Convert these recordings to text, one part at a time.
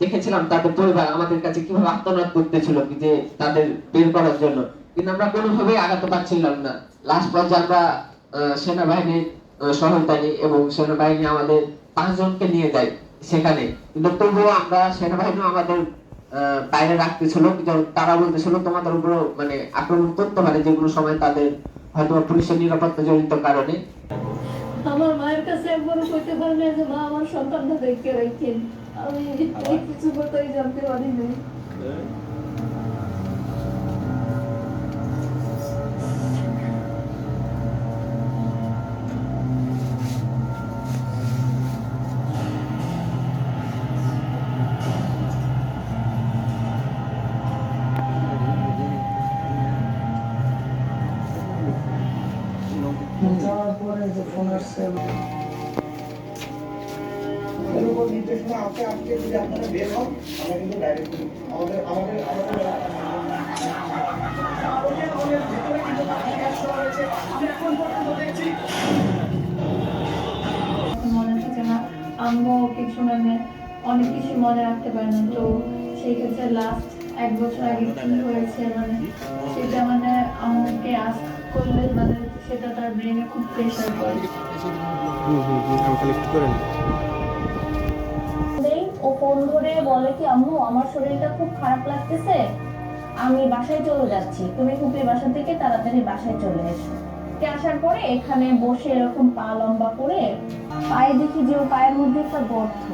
দেখেছিলাম তাদের পরিবার আমাদের কাছে কীভাবে আত্মনাদ করতেছিল যে তাদের বের করার জন্য। কিন্তু আমরা কোনোভাবেই আগাতে পারছিলাম না। লাস্ট পর্যায়ে আমরা সেনাবাহিনীর সহায়তা এবং সেনাবাহিনী আমাদের পাঁচজনকে নিয়ে যায় সেখানে। কিন্তু তবুও আমরা সেনাবাহিনী আমাদের বাইরে রাখতেছিল। তারা বলতেছিল তোমাদের উপর মানে আক্রমণ করতে পারে যেগুলো সময় তাদের হয়তো পুলিশের নিরাপত্তা জড়িত কারণে। আমার মায়ের কাছে একবারও কইতে পারি না যে মা আমার সন্তানটা দেখতে রাখছেন কিছু কথাই জানতে পারি না যাওয়ার পরে যে ফোন আসছে এর উপর নির্দেশনা আছে, আজকে আমি মনে থাকে না আম্মু কিছু মানে অনেক কিছু মনে রাখতে পারে না তো সেই ক্ষেত্রে লাস্ট এক বছর আগে কি হয়েছে মানে সেটা মানে আমাকে আস করলে মানে সেটা তার ব্রেনে খুব প্রেশার পড়ে দেই ও ফোন ধরে বলে কি, আম্মু, আমার শরীরটা খুব খারাপ লাগতেছে। আমি বাসায় চলে যাচ্ছি। তুমি খুবই বাসা থেকে তাড়াতাড়ি বাসায় চলে এসো। আসার পরে এখানে বসে এরকম পা লম্বা করে পায়ে দেখি যে ওর পায়ের মধ্যে একটা গর্ত।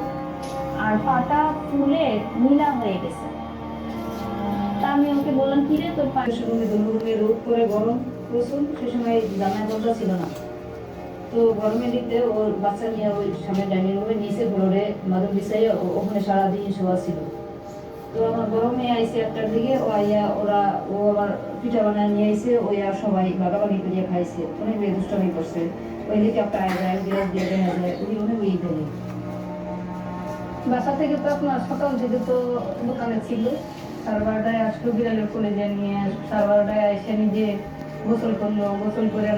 আর পাটা ফুলে নীলা হয়ে গেছে। তা আমি ওকে বললাম, কি রে, তোর পায়ে রোদ করে গরম প্রচুর সে সময় দরজা ছিল না। তো গরমের দিকতে ওর বাচ্চা নিয়ে ওই সামনে ডাইনিং রুমে নিচে ফ্লোরে মাদুর ওখানে সারাদিন শোয়া ছিল। তো আমার গরমে আইসে একটার দিকে, ও আইয়া ওরা, ও আবার পিঠা নিয়ে আইসে, ওই আর সবাই খাইছে। অনেক করছে। ওই দিকে একটা যায় দিয়ে যায় অনেক বাসা থেকে তো আপনার সকাল থেকে তো দোকানে ছিল। সাড়ে বারোটায় আসলো, বিড়ালের কোলে নিয়ে, সাড়ে বারোটায় এসে নিজে গোসল করল, গোসল করে